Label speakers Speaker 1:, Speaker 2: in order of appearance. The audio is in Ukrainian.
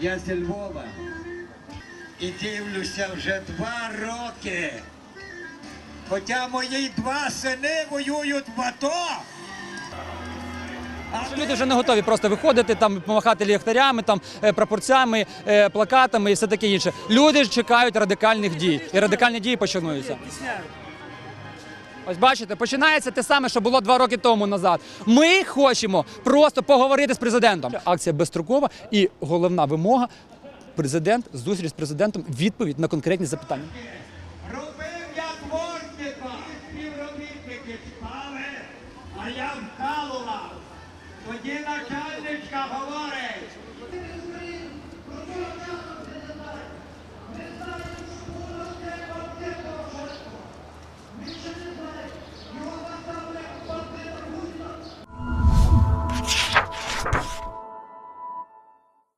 Speaker 1: Я зі Львова і дивлюся вже два роки. Хоча мої два сини воюють в АТО.
Speaker 2: Люди вже не готові просто виходити, там помахати ліхтарями, там е, прапорцями, е, плакатами і все таке інше. Люди ж чекають радикальних дій, і радикальні дії починаються. Ось бачите, починається те саме, що було два роки тому назад. Ми хочемо просто поговорити з президентом. Акція безстрокова і головна вимога. Президент, зустріч з президентом, відповідь на конкретні запитання.
Speaker 1: Співробітники а я вкалував. Тоді начальничка говорить.